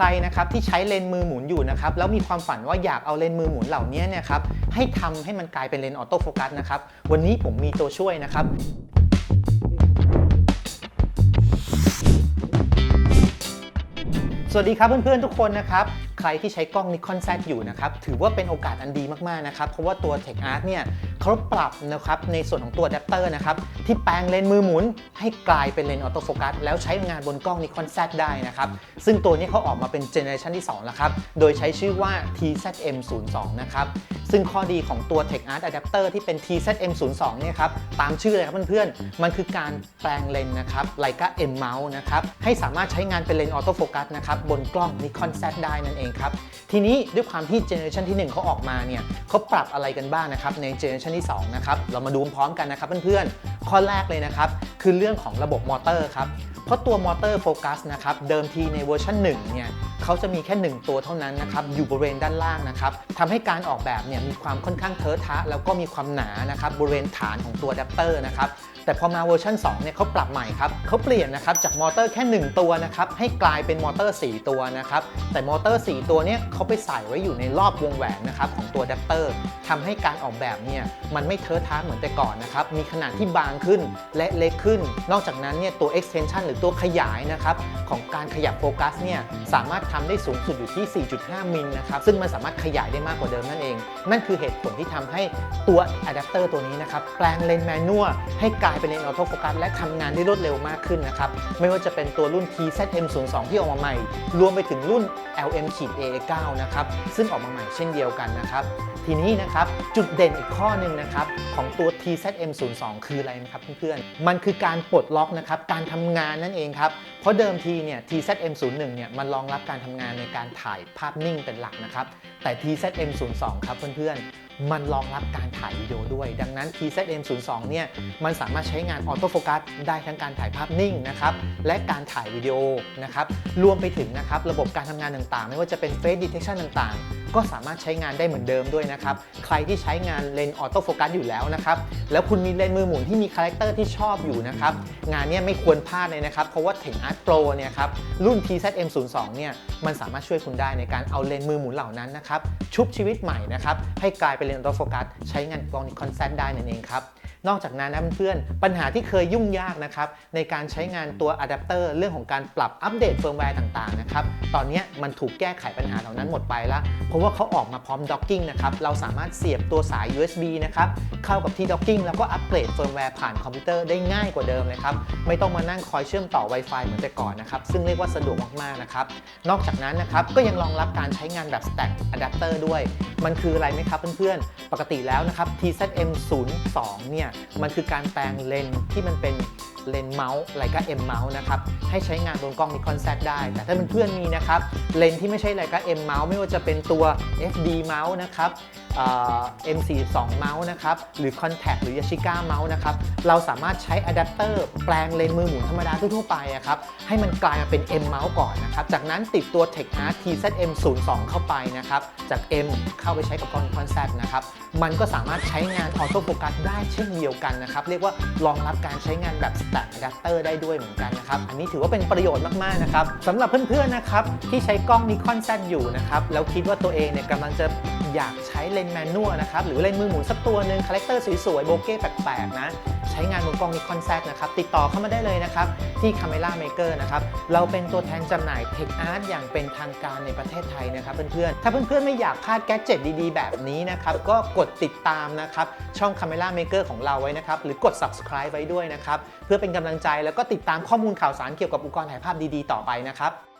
ใครนะครับที่ใช้เลนส์มือหมุนอยู่นะครับแล้วมีความฝันว่าอยากเอาเลนส์มือหมุนเหล่านี้เนี่ยครับให้ทำให้มันกลายเป็นเลนส์ออโต้โฟกัสนะครับวันนี้ผมมีตัวช่วยนะครับสวัสดีครับเพื่อนๆทุกคนนะครับ ใครที่ใช้กล้อง Nikon Z อยู่นะครับ ถือว่าเป็นโอกาสอันดีมากๆนะครับ เพราะว่าตัว Tech Art เนี่ย เขาปรับนะครับในส่วนของตัวอะแดปเตอร์นะครับที่แปลงเลนส์มือหมุน ให้กลายเป็นเลนส์ออโต้โฟกัสแล้วใช้งานบนกล้อง Nikon Z ได้นะครับซึ่งตัวนี้เขาออกมาเป็นเจเนอเรชันที่2แล้วครับโดยใช้ชื่อว่า TZM02 นะครับซึ่งข้อดีของตัว Tech Art Adapter ที่เป็น TZM02 เนี่ยครับตามชื่อเลยครับเพื่อนๆ มันคือการแปลงเลนนะครับ Leica M Mount นะครับให้สามารถใช้งานเป็นเลนออโต้โฟกัสนะครับบนกล้อง Nikon Z ได้นั่นเองครับทีนี้ด้วยความที่เจเนอเรชันที่ 1เขาออกมาเนี่ยเขาปรับอะไรกันบ้างนะครับในเจเนอเรชันที่2นะครับ เรามาดูพร้อมกันนะครับเพื่อนๆ ข้อแรกเลยนะครับ คือเรื่องของระบบมอเตอร์ครับ เพราะตัวมอเตอร์โฟกัสนะครับเดิมทีในเวอร์ชัน1เนี่ยเขาจะมีแค่ 1 ตัวเท่านั้นนะครับอยู่บริเวณด้านล่างนะครับทำให้การออกแบบเนี่ยมีความค่อนข้างเทอะทะ แล้วก็มีความหนานะครับบริเวณฐานของตัวอะแดปเตอร์นะครับแต่พอมาเวอร์ชัน2เนี่ยเขาปรับใหม่ครับเขาเปลี่ยนนะครับจากมอเตอร์แค่ 1 ตัวนะครับให้กลายเป็นมอเตอร์ 4 ตัวนะครับแต่มอเตอร์ 4 ตัวเนี่ยเขาไปใส่ไว้อยู่ในรอบวงแหวนนะครับของตัวอะแดปเตอร์ทำให้การออกแบบเนี่ยมันไม่เทอะทะเหมือนแต่ก่อนนะครับมีขนาดที่บางขึ้นและเล็กขึ้น นอกจากนั้นเนี่ยตัว extension หรือตัวขยายนะครับของการขยับโฟกัสเนี่ยสามารถทำได้สูงสุดอยู่ที่ 4.5 มิลนะครับซึ่งมันสามารถขยายได้มากกว่าเดิมนั่นเอง นั่นคือเหตุผลที่ทำให้ตัวอะแดปเตอร์ตัวนี้นะครับแปลงเลนส์แมนนวลให้กลายเป็นเลนส์ออโต้โฟกัสและทำงานได้รวดเร็วมากขึ้นนะครับไม่ว่าจะเป็นตัวรุ่น TZM02 ที่ออกมาใหม่ รวมไปถึงรุ่น LM-A9 นะครับซึ่งออกมาใหม่เช่นเดียวกันนะครับทีนี้นะครับจุดเด่นอีกข้อหนึ่งนะครับของตัว TZM02 คืออะไรนะครับเพื่อนๆมันคือการปลดล็อกนะครับการทำงานนั่นเองครับ เพราะเดิมทีเนี่ย TZM01 เนี่ยมันรองรับการทำงานในการถ่ายภาพนิ่งเป็นหลักนะครับ แต่ TZM02 ครับเพื่อนๆ มันรองรับการถ่ายวิดีโอด้วย ดังนั้น TZM02 เนี่ยมันสามารถใช้งานออโต้โฟกัสได้ทั้งการถ่ายภาพนิ่งนะครับและการถ่ายวิดีโอนะครับรวมไปถึงนะครับระบบการทำงานต่างๆ ไม่ว่าจะเป็น Face Detection ต่างๆ ก็สามารถใช้งานได้เหมือนเดิมด้วยนะครับใครที่ใช้งานเลนส์ออโต้โฟกัสอยู่แล้วนะครับแล้วคุณมีเลนส์มือหมุนที่มีคาแรคเตอร์ที่ชอบอยู่นะครับงานนี้ไม่ควรพลาดเลยนะครับเพราะว่า Tech Art Pro เนี่ยครับรุ่น TZM02 เนี่ยมันสามารถช่วยคุณได้ในการเอาเลนส์มือหมุนเหล่านั้นนะครับชุบชีวิตใหม่นะครับให้กลายเป็นเลนส์ออโฟกัสใช้งานกล้องคอนแซได้นั่นเองครับ นอกจากนั้นนะเพื่อนๆปัญหาที่เคยยุ่งยากนะครับในการใช้งานตัวอะแดปเตอร์เรื่องของการปรับอัปเดตเฟิร์มแวร์ต่างๆนะครับตอนนี้มันถูกแก้ไขปัญหาเหล่านั้นหมดไปแล้วเพราะว่าเขาออกมาพร้อมด็อกกิ้งนะครับเราสามารถเสียบตัวสาย USB นะครับเข้ากับที่ด็อกกิ้งแล้วก็อัปเกรดเฟิร์มแวร์ผ่านคอมพิวเตอร์ได้ง่ายกว่าเดิมเลยครับไม่ต้องมานั่งคอยเชื่อมต่อ Wi-Fi เหมือนแต่ก่อนนะครับซึ่งเรียกว่าสะดวกมากๆนะครับนอกจากนั้นนะครับก็ยังรองรับการใช้งานแบบ Stack Adapter ด้วย มันคืออะไรไหมครับเพื่อนๆปกติแล้วนะครับ TZM02 เนี่ยมันคือการแปลงเลนส์ที่มันเป็น เลนส์เมาส์ไลกา M เมาส์นะครับให้ใช้งานบนกล้อง Nikon Z ได้ แต่ถ้าเพื่อนๆมีนะครับเลนส์ที่ไม่ใช่ไลกา M เมาส์ไม่ว่าจะเป็นตัว FD เมาส์นะครับเอ็มสี่สอ M42 เมาส์นะครับ หรือ Contact หรือ Yashica เมาส์นะครับ เราสามารถใช้อะแดปเตอร์แปลงเลนส์มือหมุนธรรมดาทั่วไปอะครับ ให้มันกลายมาเป็น M เมาส์ก่อนนะครับ จากนั้นติดตัว Tech Art TZM02 เข้าไปนะครับ จาก M เข้าไปใช้กับกล้อง Nikon Z นะครับ มันก็สามารถใช้งานออโต้โฟกัสได้เช่นเดียวกันนะครับ เรียกว่ารองรับการใช้งานแบบ Stack Adapter ได้ด้วยเหมือนกันนะครับ อันนี้ถือว่าเป็นประโยชน์มาก ๆ นะครับสำหรับเพื่อน ๆ นะครับ ที่ใช้กล้อง Nikon Z อยู่นะครับ แล้วคิดว่าตัวเองเนี่ยกำลังจะอยากใช้เลนส์แมนนวลนะครับ หรือเลนส์มือหมุนสักตัวหนึ่งคาแรคเตอร์สวย ๆ โบเก้แปลก ๆ นะ ใช้งานบนกล้อง Nikon Z นะครับ ติดต่อเข้ามาได้เลยนะครับ ที่ Camera Maker นะครับ เราเป็นตัวแทนจำหน่าย Tech Art อย่างเป็นทางการในประเทศไทยนะครับเพื่อนๆถ้าเพื่อนๆไม่อยากพลาดแกดเจ็ตดีๆ แบบนี้นะครับก็กดติดตามนะครับ ช่อง Camera Maker ของเราไว้นะครับ หรือกด subscribe ไว้ด้วยนะครับ เพื่อเป็นกำลังใจแล้วก็ติดตามข้อมูลข่าวสารเกี่ยวกับอุปกรณ์ถ่ายภาพดีๆ ต่อไปนะครับ